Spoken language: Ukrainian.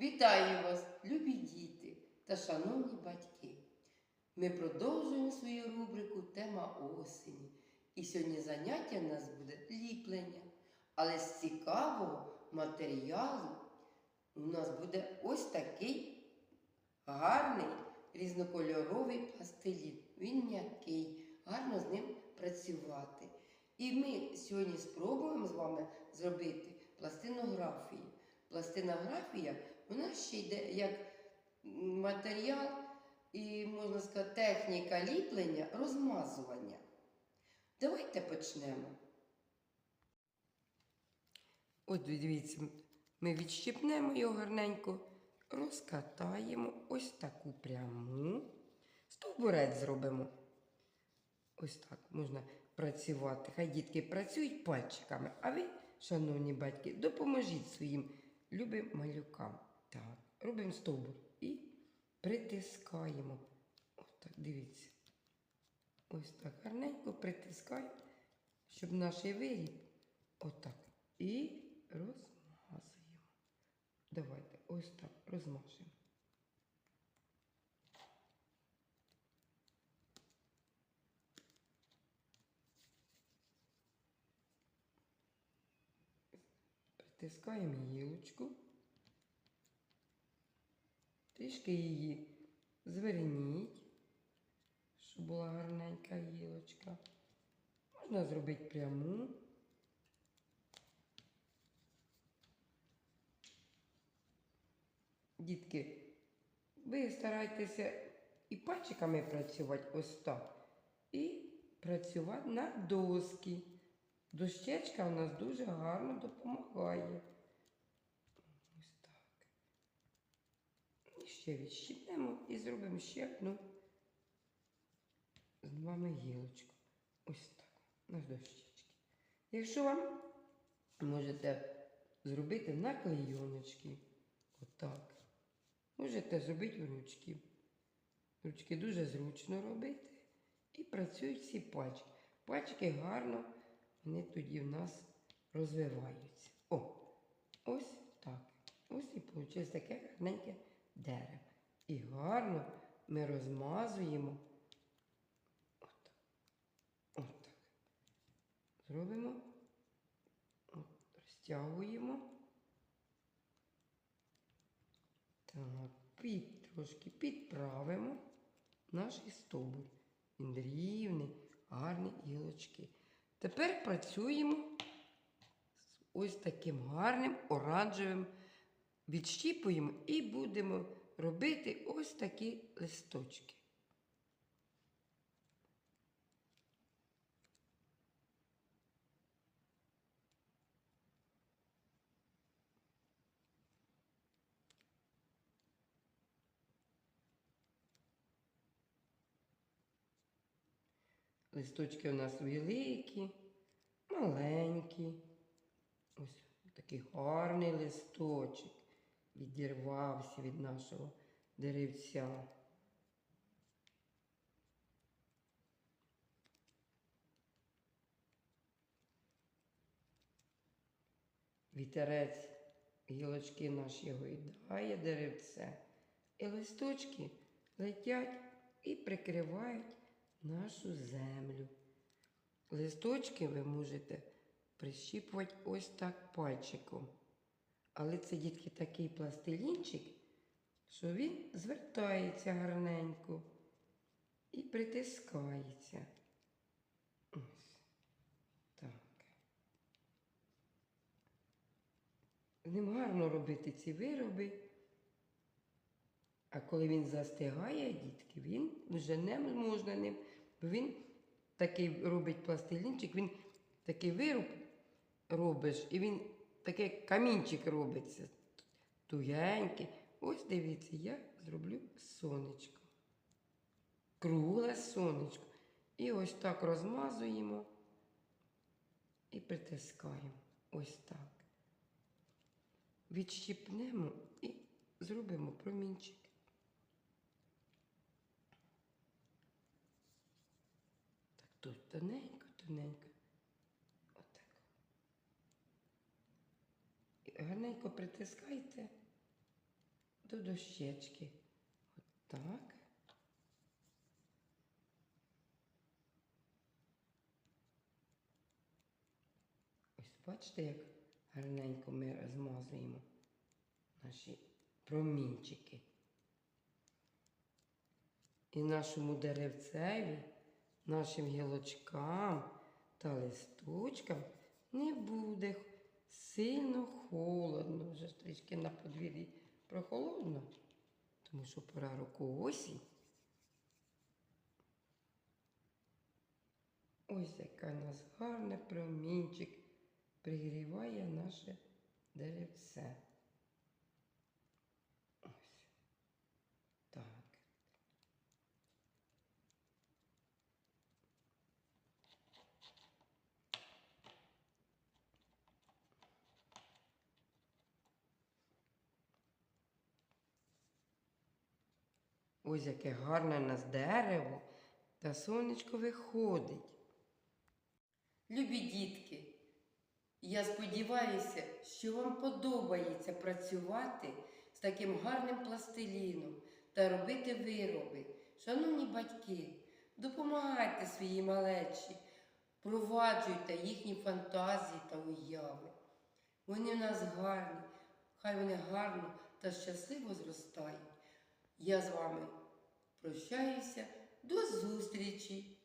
Вітаю вас, любі діти та шановні батьки. Ми продовжуємо свою рубрику Тема осені. І сьогодні заняття в нас буде ліплення. Але з цікавого матеріалу у нас буде ось такий гарний різнокольоровий пластилін. Він м'який, гарно з ним працювати. І ми сьогодні спробуємо з вами зробити пластинографію. Пластинографія вона ще йде як матеріал і, можна сказати, техніка ліплення, розмазування. Давайте почнемо. От дивіться, ми відщипнемо його гарненько, розкатаємо ось таку пряму. Стовбурець зробимо. Ось так можна працювати. Хай дітки працюють пальчиками, а ви, шановні батьки, допоможіть своїм любим малюкам. Так, робимо стовбур і притискаємо. Ось так, дивіться. Ось так гарненько притискаємо, щоб наш виріб отак. І розмазуємо. Давайте ось так розмажемо. Притискаємо гілочку. Трішки її зверніть, щоб була гарненька гілочка. Можна зробити пряму. Дітки, ви старайтеся і пальчиками працювати ось так. І працювати на доски. Дощечка у нас дуже гарно допомагає. Ось так. Ще відщипнемо і зробимо ще одну з вами гілочку. Ось так. На дощечки. Якщо вам можете зробити на клейоночки. Отак. Можете зробити в ручки. Ручки дуже зручно робити. І працюють всі пальчики. Пальчики гарно, вони тоді в нас розвиваються. О, ось так. Ось і вийшло таке гарненьке дерево. І гарно ми розмазуємо. Отак. Отак. Зробимо. От, розтягуємо. Так, під, трошки підправимо наш стовбур. Він рівний, гарні гілочки. Тепер працюємо з ось таким гарним оранжевим. Відщіпуємо і будемо робити ось такі листочки. Листочки у нас великі, маленькі. Ось такий гарний листочок відірвався від нашого деревця. Вітерець гілочки наші гойдає деревце, і листочки летять і прикривають нашу землю. Листочки ви можете прищіпувати ось так пальчиком. Але це дітки такий пластилінчик, що він звертається гарненько і притискається. Ось так. Ним гарно робити ці вироби. А коли він застигає, дітки, він вже не можна ним, бо він такий робить пластилінчик, він такий вироб робиш, і він такий камінчик робиться. Тугенький. Ось дивіться, я зроблю сонечко. Кругле сонечко. І ось так розмазуємо і притискаємо. Ось так. Відщипнемо і зробимо промінчик. Так, тут тоненько, тоненько. Отак. І гарненько притискайте до дощечки. Отак. Ось бачите, як гарненько ми розмазуємо наші промінчики. І нашому деревцеві, нашим гілочкам та листочкам не буде сильно холодно. Вже трішки на подвір'ї прохолодно, тому що пора року осінь. Ось яка нас гарний промінчик пригріває наше деревце. Ось. Так. Ось яке гарне нас дерево та сонечко виходить. Любі дітки, я сподіваюся, що вам подобається працювати з таким гарним пластиліном та робити вироби. Шановні батьки, допомагайте своїй малечі, впроваджуйте їхні фантазії та уяви. Вони в нас гарні, хай вони гарно та щасливо зростають. Я з вами прощаюся. До зустрічі!